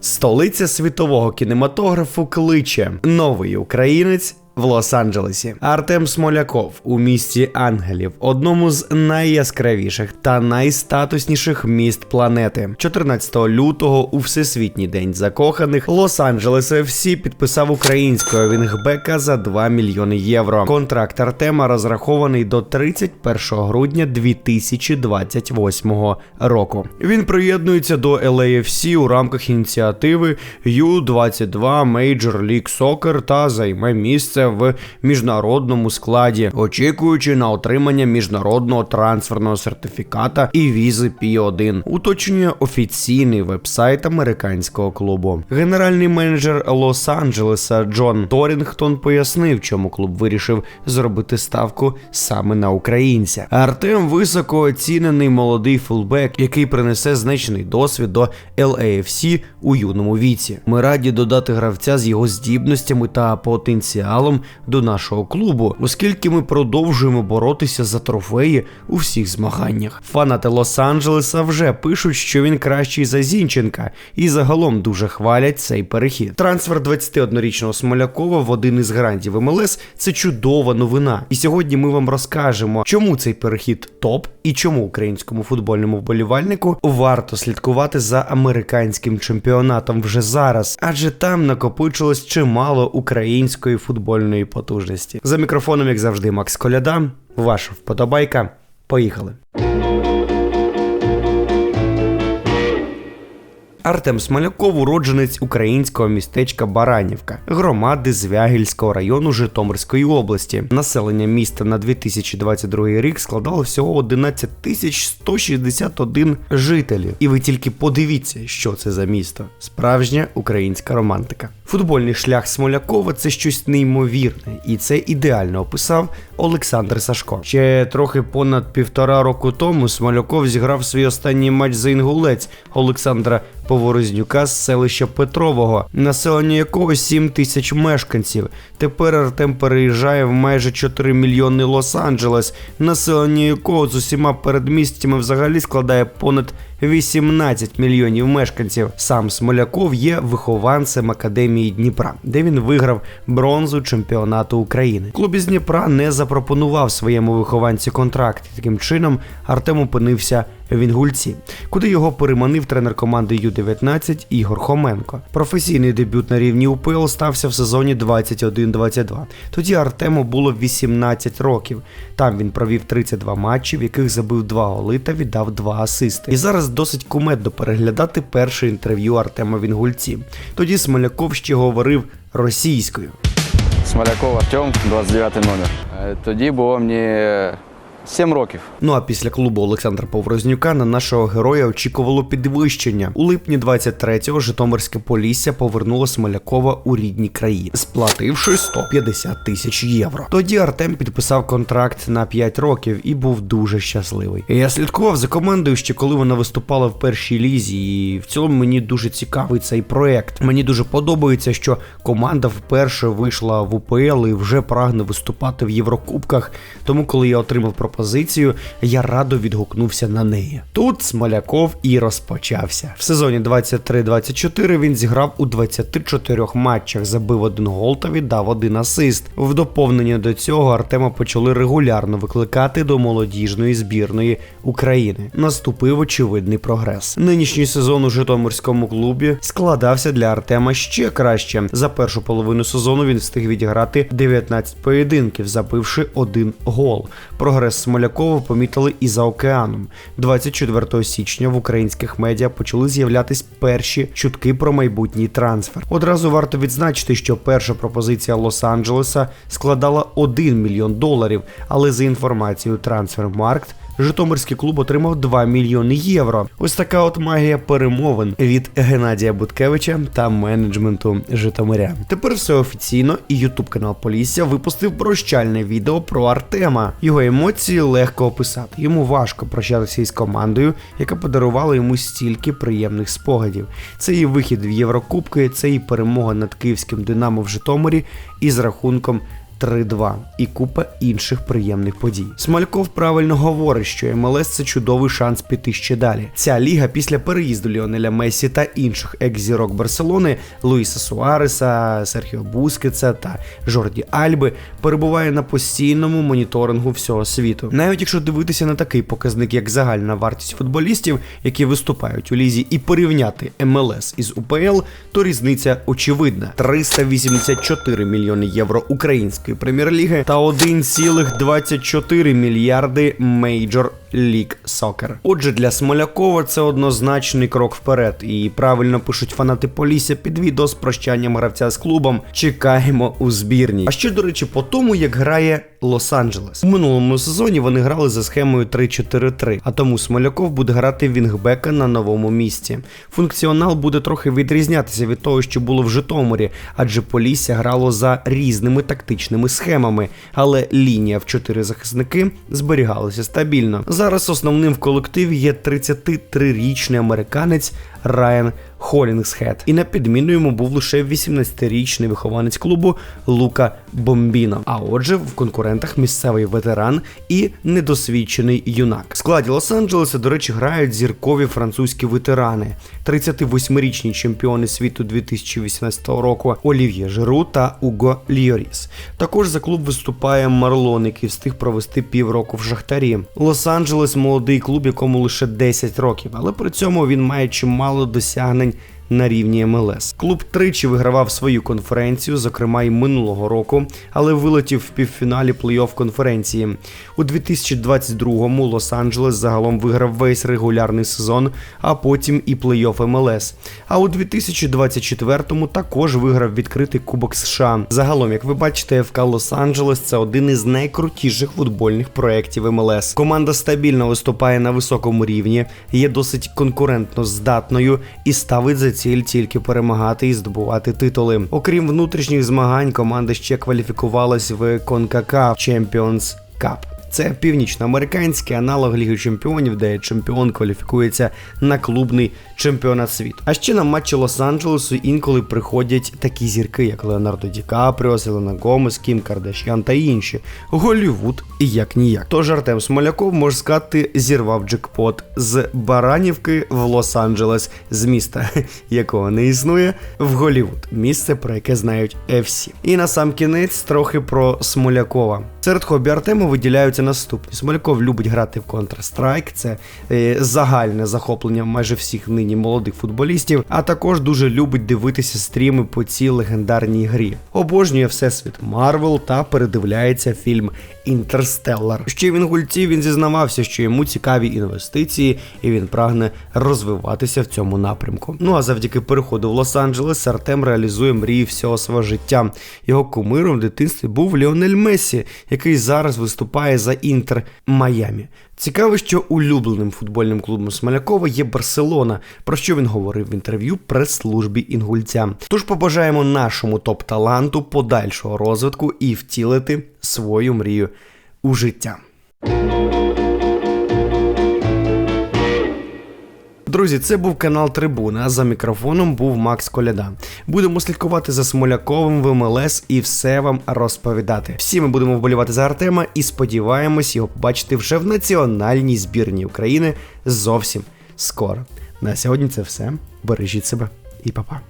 Столиця світового кінематографу кличе новий українець. В Лос-Анджелесі Артем Смоляков у місті Ангелів, одному з найяскравіших та найстатусніших міст планети. 14 лютого у всесвітній день закоханих Лос-Анджелес FC підписав українського Вінгбека за 2 мільйони євро. Контракт Артема розрахований до 31 грудня 2028 року. Він приєднується до LAFC у рамках ініціативи U22 Major League Soccer та займе місце в міжнародному складі, очікуючи на отримання міжнародного трансферного сертифіката і візи P1. Уточнює офіційний вебсайт американського клубу. Генеральний менеджер Лос-Анджелеса Джон Торінгтон пояснив, чому клуб вирішив зробити ставку саме на українця. Артем високо оцінений молодий фулбек, який принесе значний досвід до LAFC у юному віці. Ми раді додати гравця з його здібностями та потенціалом до нашого клубу, оскільки ми продовжуємо боротися за трофеї у всіх змаганнях. Фанати Лос-Анджелеса вже пишуть, що він кращий за Зінченка, і загалом дуже хвалять цей перехід. Трансфер 21-річного Смолякова в один із грандів МЛС це чудова новина. І сьогодні ми вам розкажемо, чому цей перехід топ і чому українському футбольному вболівальнику варто слідкувати за американським чемпіонатом вже зараз, адже там накопичилось чимало української футбольної потужності. За мікрофоном, як завжди, Макс Коляда. Ваша вподобайка. Поїхали. Артем Смоляков уродженець українського містечка Баранівка, громади Звягільського району Житомирської області. Населення міста на 2022 рік складало всього 11 тисяч 161 жителів. І ви тільки подивіться, що це за місто. Справжня українська романтика. Футбольний шлях Смолякова це щось неймовірне, і це ідеально описав Олександр Сашко. Ще трохи понад півтора року тому Смоляков зіграв свій останній матч за інгулець Олександра Поворознюка з селища Петрового, населення якого 7 тисяч мешканців. Тепер Артем переїжджає в майже 4 мільйони Лос-Анджелес, населення якого з усіма передмістями взагалі складає понад 18 мільйонів мешканців. Сам Смоляков є вихованцем академії Дніпра, де він виграв бронзу чемпіонату України. Клуб із Дніпра не запропонував своєму вихованцю контракт. Таким чином Артем опинився в Інгульці, куди його переманив тренер команди Ю-19 Ігор Хоменко. Професійний дебют на рівні УПЛ стався в сезоні 21-22. Тоді Артему було 18 років. Там він провів 32 матчі, в яких забив 2 голи та віддав 2 асисти. І зараз досить кумедно переглядати перше інтерв'ю Артема в Інгульці. Тоді Смоляков ще говорив російською. Смоляков Артем, 29 номер. Е, Тоді було мені 7 років. Ну а після клубу Олександра Поврознюка на нашого героя очікувало підвищення. У липні 23-го Житомирське Полісся повернуло Смолякова у рідні краї, сплативши 150 тисяч євро. Тоді Артем підписав контракт на 5 років і був дуже щасливий. Я слідкував за командою ще коли вона виступала в першій лізі, і в цілому мені дуже цікавий цей проект. Мені дуже подобається, що команда вперше вийшла в УПЛ і вже прагне виступати в Єврокубках. Тому, коли я отримав пропозицію, я радо відгукнувся на неї. Тут Смоляков і розпочався. В сезоні 23-24 він зіграв у 24 матчах, забив один гол та віддав один асист. В доповнення до цього Артема почали регулярно викликати до молодіжної збірної України. Наступив очевидний прогрес. Нинішній сезон у Житомирському клубі складався для Артема ще краще. За першу половину сезону він встиг відіграти 19 поєдинків, забивши один гол. Прогрес Смолякова помітили і за океаном. 24 січня в українських медіа почали з'являтись перші чутки про майбутній трансфер. Одразу варто відзначити, що перша пропозиція Лос-Анджелеса складала 1 мільйон доларів, але за інформацією Трансфермаркт Житомирський клуб отримав 2 мільйони євро. Ось така от магія перемовин від Геннадія Буткевича та менеджменту Житомиря. Тепер все офіційно, і Ютуб канал Полісся випустив прощальне відео про Артема. Його емоції легко описати. Йому важко прощатися із командою, яка подарувала йому стільки приємних спогадів. Це і вихід в Єврокубки, це і перемога над київським Динамо в Житомирі із рахунком 3-2 і купа інших приємних подій. Смальков правильно говорить, що МЛС це чудовий шанс піти ще далі. Ця ліга після переїзду Ліонеля Месі та інших екс-зірок Барселони Луїса Суареса, Серхіо Бускетса та Жорді Альби перебуває на постійному моніторингу всього світу. Навіть якщо дивитися на такий показник, як загальна вартість футболістів, які виступають у лізі, і порівняти МЛС із УПЛ, то різниця очевидна: 384 мільйони євро української прем'єр-ліги та 1,24 мільярди Major League Soccer. Отже, для Смолякова це однозначний крок вперед. І правильно пишуть фанати Полісся під відео з прощанням гравця з клубом. Чекаємо у збірній. А ще, до речі, по тому, як грає Лос-Анджелес. У минулому сезоні вони грали за схемою 3-4-3, а тому Смоляков буде грати Вінгбека на новому місці. Функціонал буде трохи відрізнятися від того, що було в Житомирі, адже Полісся грало за різними тактичними схемами, але лінія в чотири захисники зберігалася стабільно. Зараз основним в колективі є 33-річний американець Райан Холінгсхед. І на підміну йому був лише 18-річний вихованець клубу Лука Бомбіно. А отже, в конкурентах місцевий ветеран і недосвідчений юнак. В складі Лос-Анджелеса, до речі, грають зіркові французькі ветерани, 38-річні чемпіони світу 2018 року Олів'є Жиру та Уго Льоріс. Також за клуб виступає Марлон, який встиг провести півроку в Шахтарі. Лос-Анджелес молодий клуб, якому лише 10 років, але при цьому він має чимало досягнень. На рівні МЛС клуб тричі вигравав свою конференцію, зокрема й минулого року, але вилетів в півфіналі плей-офф конференції. У 2022-му Лос-Анджелес загалом виграв весь регулярний сезон, а потім і плей-офф МЛС. А у 2024-му також виграв відкритий Кубок США. Загалом, як ви бачите, ФК Лос-Анджелес це один із найкрутіших футбольних проєктів МЛС. Команда стабільно виступає на високому рівні, є досить конкурентно здатною і ставить за ціль тільки перемагати і здобувати титули. Окрім внутрішніх змагань, команда ще кваліфікувалась в CONCACAF Champions Cup. Це північноамериканський аналог Ліги Чемпіонів, де чемпіон кваліфікується на клубний чемпіонат світу. А ще на матчі Лос-Анджелесу інколи приходять такі зірки, як Леонардо Ді Капріо, Селена Гомес, Кім Кардашян та інші. Голлівуд і як ніяк. Тож Артем Смоляков, може сказати, зірвав джекпот з Баранівки в Лос-Анджелес, з міста, якого не існує, в Голлівуд. Місце, про яке знають всі. І на сам кінець трохи про Смолякова. Серед хобі Артема виділяються наступні. Смоляков любить грати в Counter-Strike, це е, загальне захоплення майже всіх нині молодих футболістів, а також дуже любить дивитися стріми по цій легендарній грі. Обожнює всесвіт Марвел та передивляється фільм Інтерстеллар. Ще він гульці він зізнавався, що йому цікаві інвестиції, і він прагне розвиватися в цьому напрямку. Ну а завдяки переходу в Лос-Анджелес Артем реалізує мрії всього свого життя. Його кумиром в дитинстві був Ліонель Мессі, який зараз виступає за Інтер Майамі. Цікаво, що улюбленим футбольним клубом Смолякова є Барселона, про що він говорив в інтерв'ю прес-службі інгульця. Тож побажаємо нашому топ-таланту подальшого розвитку і втілити свою мрію у життя. Друзі, це був канал Трибуна. За мікрофоном був Макс Коляда. Будемо слідкувати за Смоляковим в МЛС і все вам розповідати. Всі ми будемо вболівати за Артема і сподіваємось його побачити вже в національній збірній України зовсім скоро. На сьогодні це все. Бережіть себе і па-па.